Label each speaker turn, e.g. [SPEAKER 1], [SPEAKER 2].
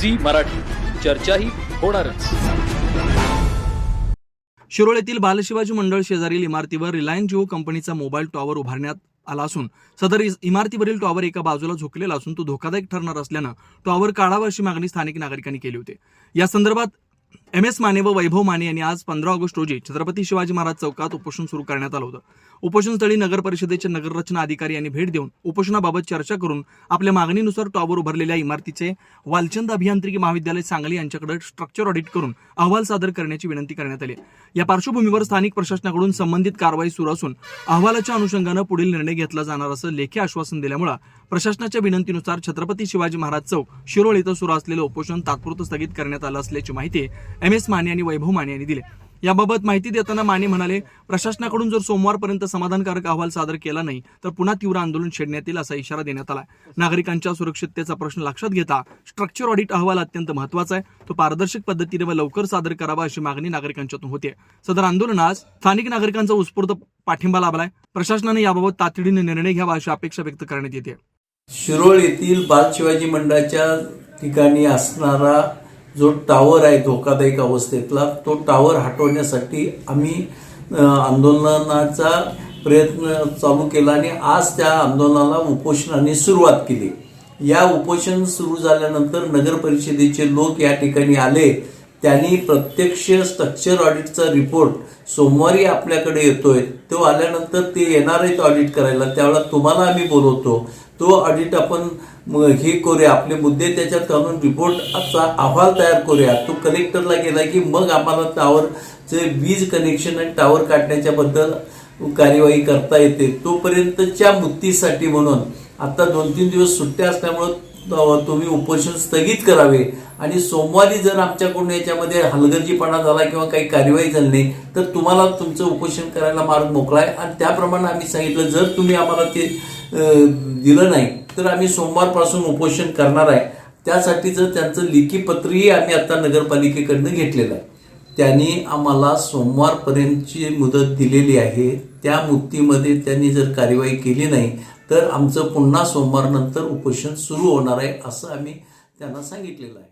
[SPEAKER 1] Zee Marathi. चर्चाही होणारच.
[SPEAKER 2] शिरोळ येथील बालशिवाजी मंडळ शेजारील इमारतीवर रिलायन्स जिओ कंपनीचा मोबाईल टॉवर उभारण्यात आला असून सदर इमारतीवरील टॉवर एका बाजूला झुकलेला असून तो धोकादायक ठरणार असल्यानं टॉवर काढावा अशी मागणी स्थानिक नागरिकांनी केली होती. या संदर्भात एम एस माने व वैभव माने यांनी आज पंधरा ऑगस्ट रोजी छत्रपती शिवाजी महाराज चौकात उपोषण सुरू करण्यात आलं होतं. उपोषणस्थळी नगर परिषदेचे नगररचना अधिकारी यांनी भेट देऊन उपोषणाबाबत चर्चा करून आपल्या मागणीनुसार टॉवर उभारलेल्या इमारतीचे वालचंद अभियांत्रिकी महाविद्यालय सांगली यांच्याकडे स्ट्रक्चर ऑडिट करून अहवाल सादर करण्याची विनंती करण्यात आली या पार्श्वभूमीवर स्थानिक प्रशासनाकडून संबंधित कारवाई सुरू असून अहवालाच्या अनुषंगानं पुढील निर्णय घेतला जाणार असं लेखी आश्वासन दिल्यामुळे प्रशासनाच्या विनंतीनुसार छत्रपती शिवाजी महाराज चौक शिरोळ इथं सुरू असलेलं उपोषण तात्पुरतं स्थगित करण्यात आलं असल्याची माहिती एम एस माने आणि वैभव माने यांनी दिले. याबाबत माहिती देताना माने म्हणाले प्रशासनाकडून जर सोमवारपर्यंत समाधानकारक अहवाल सादर केला नाही तर पुन्हा तीव्र आंदोलन छेडण्यात येईल असा इशारा देण्यात आला नागरिकांच्या सुरक्षिततेचा प्रश्न लक्षात घेता स्ट्रक्चर ऑडिट अहवाल अत्यंत महत्त्वाचा आहे. तो पारदर्शक पद्धतीने व लवकर सादर करावा अशी मागणी नागरिकांच्यातून होते सदर आंदोलनास स्थानिक नागरिकांचा उत्स्फूर्त पाठिंबा लाभलाय. प्रशासनाने याबाबत तातडीने निर्णय घ्यावा अशी अपेक्षा व्यक्त करण्यात येते
[SPEAKER 3] शिरोळ येथील बाल शिवाजी मंडळाच्या ठिकाणी असणारा जो टावर आहे धोकादायक अवस्थेतला तो टावर हटवण्यासाठी आम्ही आंदोलनाचा प्रयत्न चालू केला आणि आज त्या आंदोलनाला उपोषणाने सुरुवात केली. या उपोषण सुरू झाल्यानंतर नगर परिषदेचे लोक या ठिकाणी आले. त्यांनी प्रत्यक्ष स्ट्रक्चर ऑडिटचा रिपोर्ट सोमवारी आपल्याकडे येतोय. तो आल्यानंतर ते येणार आहेत ऑडिट करायला. त्यावेळेला तुम्हाला आम्ही बोलवतो. तो ऑडिट आपण हे करूया. आपले मुद्दे त्याच्यात घालून रिपोर्टचा अहवाल तयार करूया. तो कलेक्टरला गेला की मग आम्हाला टावरचे वीज कनेक्शन आणि टावर काढण्याच्याबद्दल कार्यवाही करता येते. तोपर्यंतच्या मुक्तीसाठी म्हणून. आता दोन तीन दिवस सुट्ट्या असल्यामुळं तुम्ही उपोषण स्थगित करावे. आणि सोमवारी जर आमच्याकडून याच्यामध्ये हलगर्जीपणा झाला किंवा काही कार्यवाही झाली नाही तर तुम्हाला तुमचं उपोषण करायला मार्ग मोकळा आहे. आणि त्याप्रमाणे आम्ही सांगितलं जर तुम्ही आम्हाला ते दिलं नाही तर आम्ही सोमवारपासून उपोषण करणार आहे. त्यासाठीचं त्यांचं लेखी पत्रही आम्ही आता नगरपालिकेकडनं घेतलेलं आहे. त्यांनी आम्हाला सोमवारपर्यंतची मुदत दिलेली आहे. त्या मुक्तीमध्ये त्यांनी जर कार्यवाही केली नाही तर आमचं पुन्हा सोमवारनंतर उपोषण सुरू होणार आहे असं आम्ही त्यांना सांगितलेलं आहे.